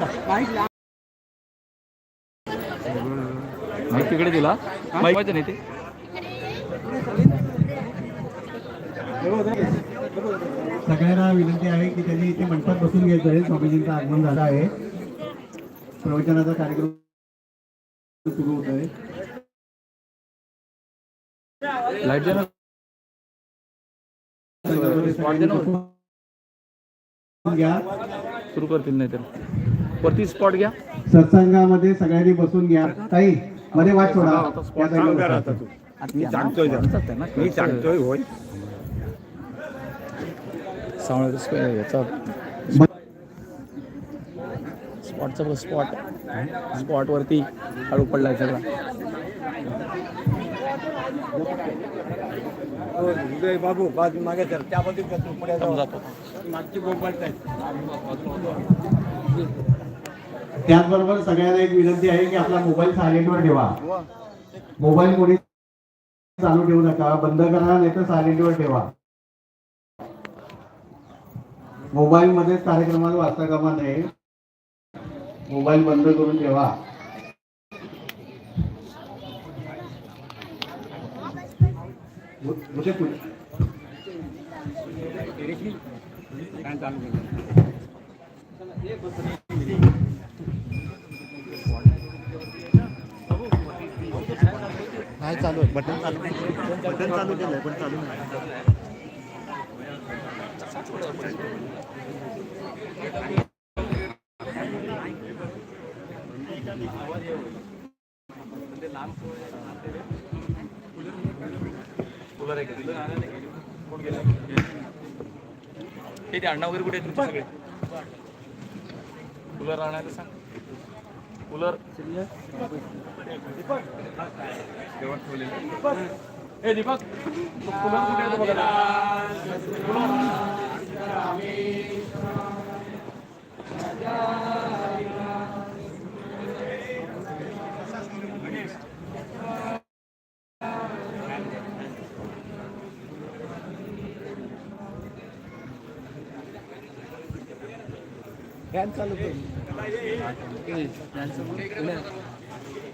माहिती तिकडे दिला माहिती नाही ते. सगळ्यांना विनंती आहे की त्यांनी इथे मंडपात बसून घ्यायचं आहे स्वामीजींचं आगमन झालं आहे. प्रवचनाचा कार्यक्रम सुरू होत आहे. लाइट ना घ्या सुरू करतील नाही तर वरती स्पॉट घ्या. सत्संगामध्ये सगळ्यांनी बसून घ्या. ताई मध्ये वाट सोडा. मी सांगतोय मी सांगतोय होय. याचा स्पॉटचा स्पॉट स्पॉट वरती हळू पडलाय सगळा. बाबू बाजू मागे तर त्यामध्ये जातो. मागची त्याचबरोबर सगळ्यांना एक विनंती आहे की आपला मोबाईल सायलेंटवर ठेवा. मोबाईल कोणी चालू ठेवू नका बंद करा नाही तर सायलेंटवर ठेवा. मोबाईल मध्ये कार्यक्रमात वाचता कामा नये. मोबाईल बंद करून ठेवा. चालू बटन चालू बटन चालू केलंय पण चालू नाही. ते अण्णा वगैरे कुठे आहेत तुमचे सगळे? कूलर आणायला सांग. कूलर. ए दीपक कूलर कुठे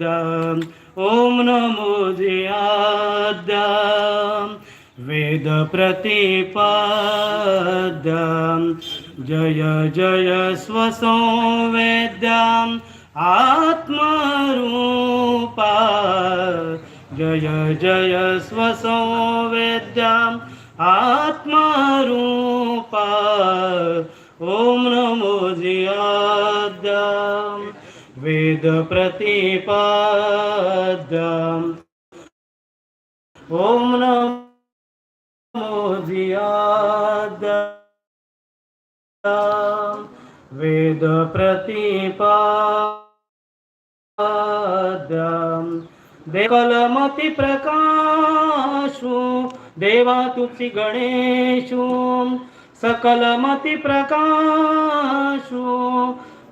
प्रतिपाद्याम् ॐ नमो जयाद्याम् वेद प्रतिपाद्याम्. जय जय स्वसंवेद्याम्. आत्मरूपा. जय जय स्वसंवेद्याम्. आत्मरूपा. ॐ नमो जियाद्याम् वेद प्रतिपाद्याम्। ॐ नमो जियाद्याम् वेद प्रतिपाद्याम्। देवलमति प्रकाशु देवा तुसि गणेशु। सकलमति प्रकाशु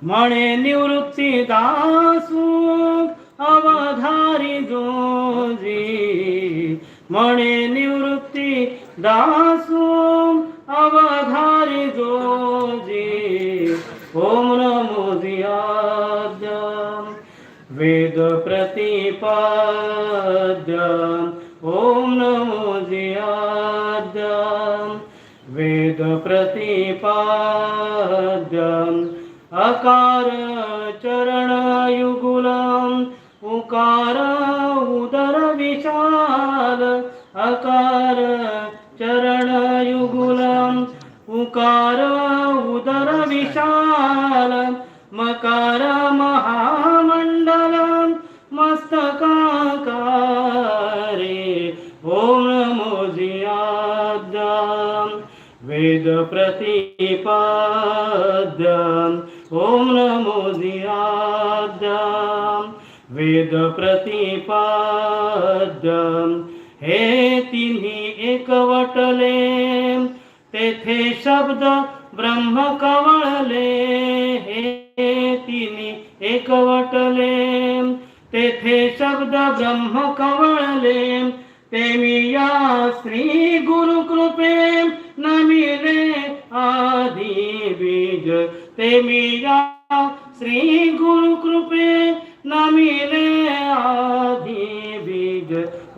म्हणे निवृत्ती दासू अवधारी जोजी। म्हणे निवृत्ती दासू अवधारी जोजी। ओम नमो जियाद्यम। वेद प्रतिपाद्य ओम नमो वेद प्रतिपाद्य अकार चरण युगुल उकार उदर विशाल। अकार चरण युगुल उकार उदर विशाल। मकार महामंडल मस्तकाकारे ओम नमो वेद प्रती वेद प्रतिपाद्यम् हे तिन्ही एकवटले तेथे शब्द ब्रह्म कवळले। हे तिन्ही एकवटले तेथे शब्द ब्रह्म कवळले। ते मी या श्री गुरुकृपे नमिले आधी बीज। ते मी या श्री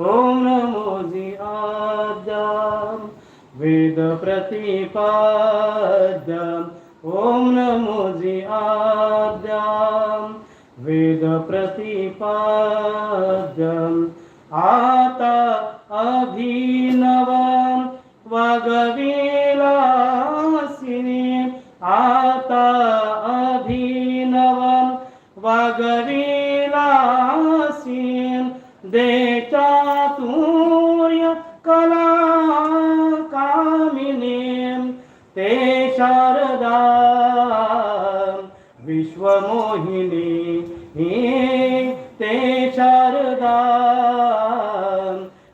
ॐ नमो जि आद्यां वेदप्रतिपाद्याम् ॐ नमो जि आद्यां वेदप्रतिपाद्यम् आता अभिनवां वागविलासिनी। आता अभिनवं वागविलासिन्। दे कामिनीं ते शारदा विश्वमोहिनी ते शारदा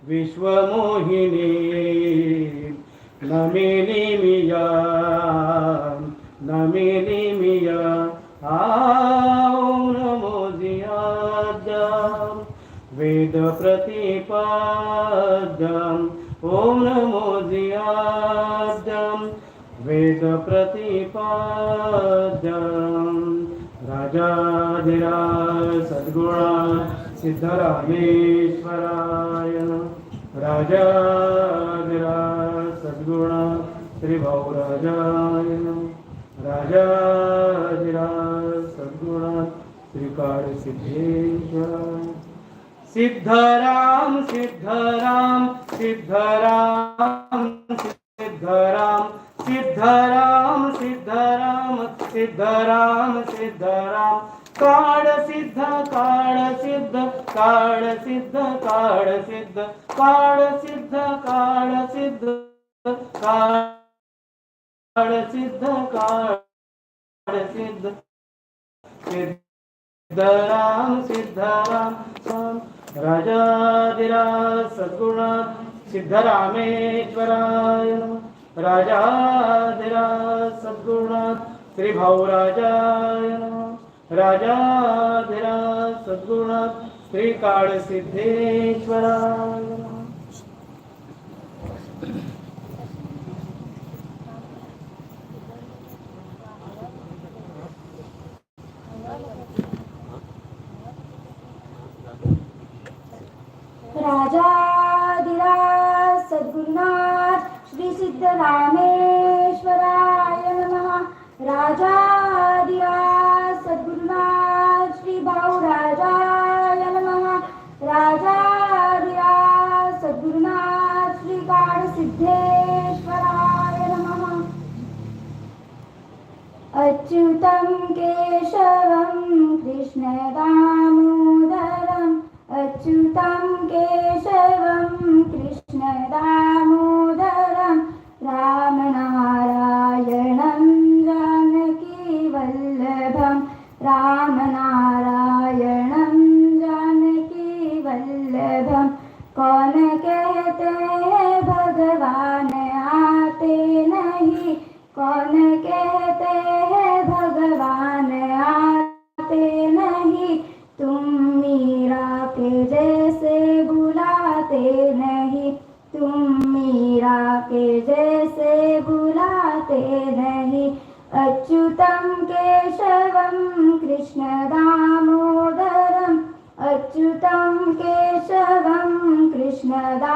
विश्वमोहिनी नमिनी मिया नमिनी मिया ॐ ॐ नमो जियाद्यं वेदप्रतिपाद्यं राजाधिराज सद्गुणा सिद्धरामेश्वराय। राजाधिराज सद्गुणा श्रीभाऊराजाय राजाधिराज सद्गुणा श्रीकाळसिद्धेश्वराय सिद्धराम सिद्धराम सिद्धराम सिद्धराम सिद्धराम सिद्धराम सिद्धराम सिद्धराम। काळ सिद्ध काळ सिद्ध काळ सिद्ध काळ सिद्ध। काळ सिद्ध काळ सिद्ध काळ सिद्ध काळ सिद्ध। सिद्धराम सिद्धराम राजाधिराज सद्गुणात सिद्धरामेश्वराय नमः। राजाधिराज सद्गुणात श्री भाऊराजाय राजाधिराज सद्गुणात श्री काळ सिद्धेश्वराय नारायणं जानकी वल्लभं कौन कहते हैं भगवान आते नहीं? कौन कहते हैं भगवान आते नहीं? तुम मीरा बुलाते नहीं? तुम मीरा के जैसे बुलाते नहीं? अच्युता कृष्णदामोदरम् अच्युतं केशवं कृष्णदा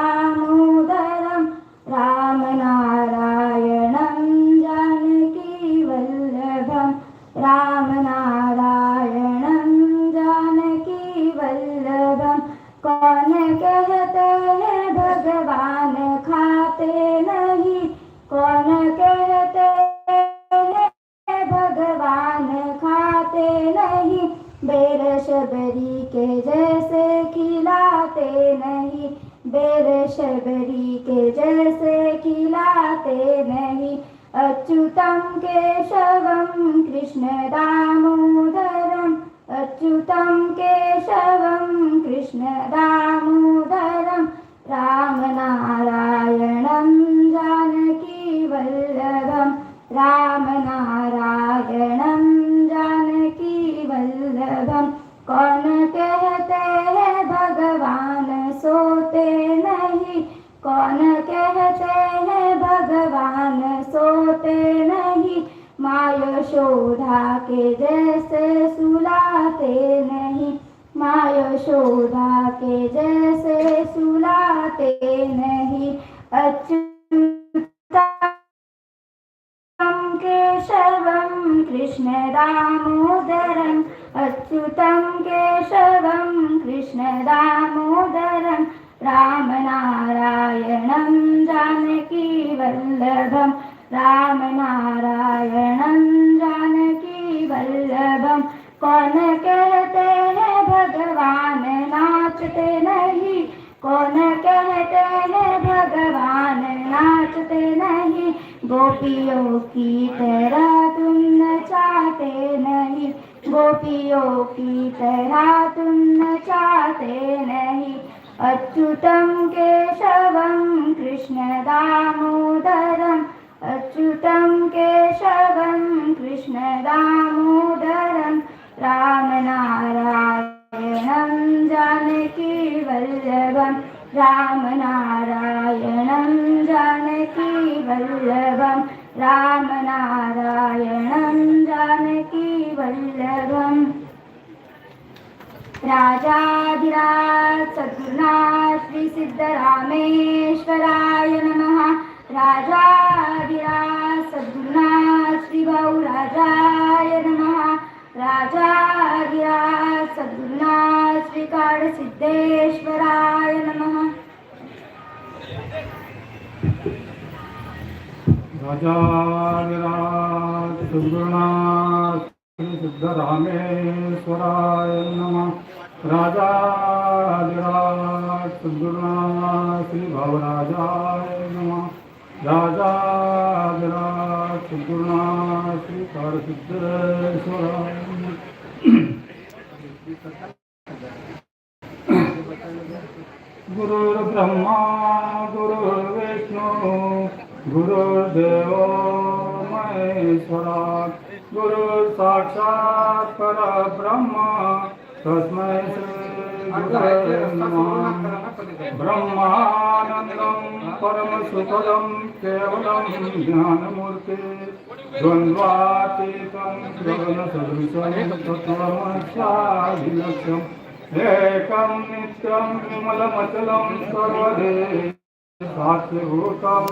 शबरी के जैसे खिलाते नहीं बेर शबरी के जैसे नहीं. माँ यशोदा के जैसे सुलाते नहीं. अच्युतं केशवम कृष्ण दामोदरम. अच्युतं केशवं कृष्ण दामोदरं रामनारायणं जानकीवल्लभं रामनारायणं कौन कहते हैं भगवान नाचते नहीं। कौन कहते हैं भगवान नाचते नहीं। गोपियों की तरह तुम नचाते नहीं। गोपियों की तरह तुम नचाते नहीं। अच्युतं केशवं कृष्ण सिद्धरामेश्वराय नमः। राजाधिराज सद्गुरुनाथ श्री राजाय नमः। राजाधिराज सद्गुरुनाथ श्री नमः। राजाधिराज सुगुणाथ श्री सिद्धरामेश्वराय नमः। राजा ભવરાજાય નમઃ રાજાગરા સંપૂર્ણા શ્રી કારસિદ્ધેશ્વર ગુરુર્બ્રહ્મા ગુરુર્વિષ્ણુ ગુરુર્દેવ મહેશ્વરા ગુરુ સાક્ષાત પર બ્રહ્મ તસ્મૈ શ્રી ब्रह्मानन्दं परमसुखदं केवलं ज्ञानमूर्ते द्वन्द्वातीतं गगनसदृशं तत्त्वमस्याभिलक्ष्यम् एकं नित्यं विमलमचलं सर्वदे साक्षिभूतं